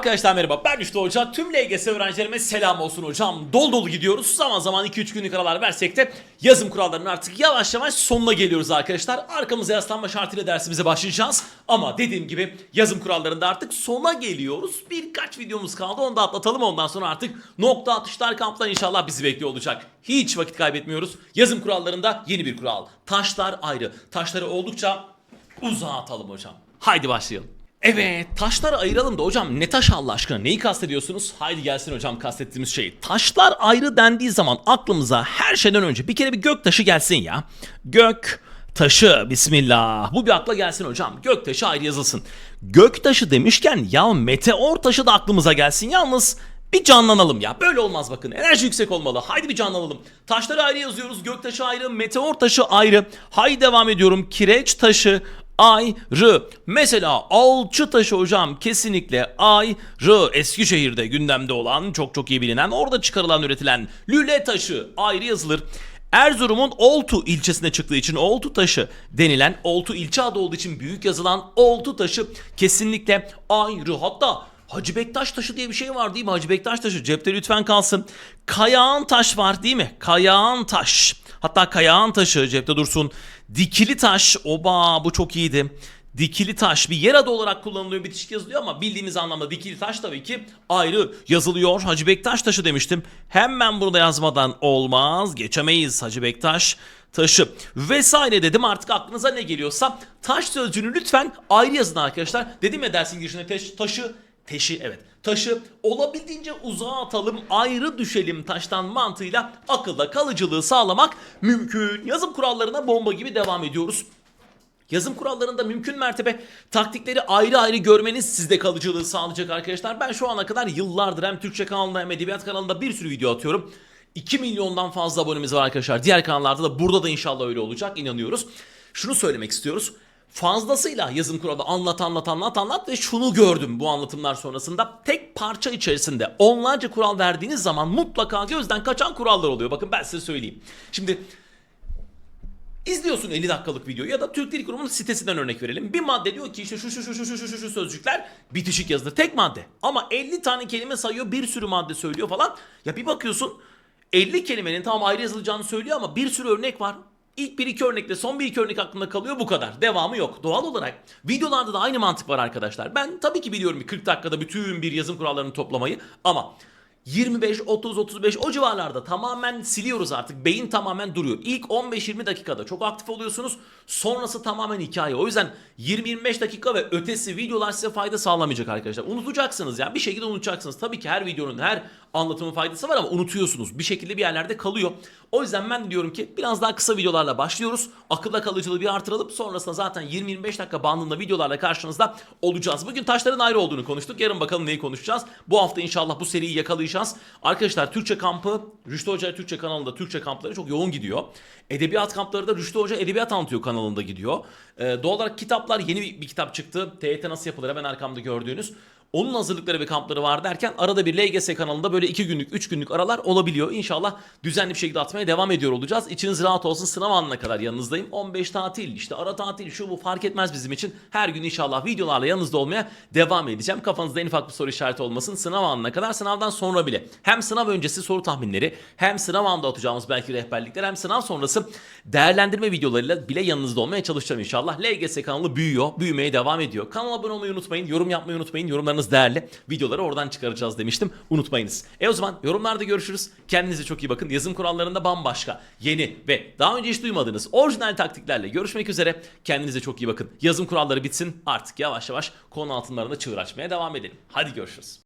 Arkadaşlar merhaba ben Rüştü Hoca. Tüm LGS öğrencilerime selam olsun hocam. Dol dolu gidiyoruz. Zaman zaman 2-3 günlük aralar versek de yazım kurallarının artık yavaş yavaş sonuna geliyoruz arkadaşlar. Arkamıza yaslanma şartıyla dersimize başlayacağız. Ama dediğim gibi yazım kurallarında artık sona geliyoruz. Birkaç videomuz kaldı onu da atlatalım. Ondan sonra artık nokta atışlar kamplar inşallah bizi bekliyor olacak. Hiç vakit kaybetmiyoruz. Yazım kurallarında yeni bir kural. Taşlar ayrı. Taşları oldukça uzağa atalım hocam. Haydi başlayalım. Evet taşları ayıralım da hocam ne taş Allah aşkına neyi kastediyorsunuz? Haydi gelsin hocam kastettiğimiz şey. Taşlar ayrı dendiği zaman aklımıza her şeyden önce bir kere bir gök taşı gelsin ya. Gök taşı bismillah. Bu bir akla gelsin hocam. Gök taşı ayrı yazılsın. Gök taşı demişken ya meteor taşı da aklımıza gelsin yalnız. Bir canlanalım ya. Böyle olmaz bakın. Enerji yüksek olmalı. Haydi bir canlanalım. Taşları ayrı yazıyoruz. Gök taşı ayrı, meteor taşı ayrı. Haydi devam ediyorum. Kireç taşı ayrı. Mesela alçı taşı hocam kesinlikle ayrı. Eskişehir'de gündemde olan çok çok iyi bilinen orada çıkarılan üretilen lüle taşı ayrı yazılır. Erzurum'un Oltu ilçesine çıktığı için Oltu taşı denilen Oltu ilçe adı olduğu için büyük yazılan Oltu taşı kesinlikle ayrı. Hatta Hacı Bektaş taşı diye bir şey var değil mi? Hacı Bektaş taşı cepte lütfen kalsın. Kayağın taş var değil mi? Kayağın taş. Hatta kayağın taşı cepte dursun. Dikili taş. Oba bu çok iyiydi. Dikili taş bir yer adı olarak kullanılıyor bitişik yazılıyor ama bildiğimiz anlamda dikili taş tabii ki ayrı yazılıyor. Hacı Bektaş taşı demiştim. Hemen bunu da yazmadan olmaz. Geçemeyiz Hacı Bektaş taşı vesaire dedim artık aklınıza ne geliyorsa taş sözcüğünü lütfen ayrı yazın arkadaşlar. Dedim ya dersin girişinde taş, taşı Teşi evet. Taşı olabildiğince uzağa atalım, ayrı düşelim taştan mantığıyla akılda kalıcılığı sağlamak mümkün. Yazım kurallarına bomba gibi devam ediyoruz. Yazım kurallarında mümkün mertebe taktikleri ayrı ayrı görmeniz sizde kalıcılığı sağlayacak arkadaşlar. Ben şu ana kadar yıllardır hem Türkçe kanalında hem Edebiyat kanalında bir sürü video atıyorum. 2 milyondan fazla abonemiz var arkadaşlar. Diğer kanallarda da burada da inşallah öyle olacak inanıyoruz. Şunu söylemek istiyoruz. Fazlasıyla yazım kuralı anlat anlat anlat anlat ve şunu gördüm bu anlatımlar sonrasında. Tek parça içerisinde onlarca kural verdiğiniz zaman mutlaka gözden kaçan kurallar oluyor. Bakın ben size söyleyeyim. Şimdi İzliyorsun 50 dakikalık video ya da Türk Dil Kurumu'nun sitesinden örnek verelim. Bir madde diyor ki işte şu şu şu şu şu şu şu, şu sözcükler bitişik yazılır. Tek madde. Ama 50 tane kelime sayıyor bir sürü madde söylüyor falan. Ya bir bakıyorsun 50 kelimenin tam ayrı yazılacağını söylüyor ama bir sürü örnek var. İlk bir iki örnekle son bir iki örnek aklında kalıyor bu kadar. Devamı yok. Doğal olarak videolarda da aynı mantık var arkadaşlar. Ben tabii ki biliyorum 40 dakikada bütün bir yazım kurallarını toplamayı ama 25, 30, 35 o civarlarda tamamen siliyoruz artık. Beyin tamamen duruyor. İlk 15-20 dakikada çok aktif oluyorsunuz. Sonrası tamamen hikaye. O yüzden 20-25 dakika ve ötesi videolar size fayda sağlamayacak arkadaşlar. Unutacaksınız ya. Bir şekilde unutacaksınız. Tabii ki her videonun her anlatımın faydası var ama unutuyorsunuz. Bir şekilde bir yerlerde kalıyor. O yüzden ben diyorum ki biraz daha kısa videolarla başlıyoruz. Akılda kalıcılığı bir artıralım. Sonrasında zaten 20-25 dakika bandında videolarla karşınızda olacağız. Bugün taşların ayrı olduğunu konuştuk. Yarın bakalım neyi konuşacağız. Bu hafta inşallah bu seriyi yakalayacağız. Arkadaşlar Türkçe kampı Rüştü Hoca Türkçe kanalında Türkçe kampları çok yoğun gidiyor. Edebiyat kampları da Rüştü Hoca Edebiyat Anlatıyor kanalında gidiyor. Ee, doğal olarak kitaplar yeni bir, bir kitap çıktı. TYT nasıl yapılır hemen arkamda gördüğünüz. Onun hazırlıkları ve kampları var derken arada bir LGS kanalında böyle 2 günlük 3 günlük aralar olabiliyor. İnşallah düzenli bir şekilde atmaya devam ediyor olacağız. İçiniz rahat olsun sınav anına kadar yanınızdayım. 15 tatil işte ara tatil şu bu fark etmez bizim için. Her gün inşallah videolarla yanınızda olmaya devam edeceğim. Kafanızda en ufak bir soru işareti olmasın. Sınav anına kadar sınavdan sonra bile hem sınav öncesi soru tahminleri hem sınav anında atacağımız belki rehberlikler hem sınav sonrası değerlendirme videolarıyla bile yanınızda olmaya çalışacağım inşallah. LGS kanalı büyüyor, büyümeye devam ediyor. Kanala abone olmayı unutmayın, yorum yapmayı unutmayın. Yorumlarınız değerli. Videoları oradan çıkaracağız demiştim. Unutmayınız. E o zaman yorumlarda görüşürüz. Kendinize çok iyi bakın. Yazım kurallarında bambaşka, yeni ve daha önce hiç duymadığınız orijinal taktiklerle görüşmek üzere. Kendinize çok iyi bakın. Yazım kuralları bitsin. Artık yavaş yavaş konu altınlarında çığır açmaya devam edelim. Hadi görüşürüz.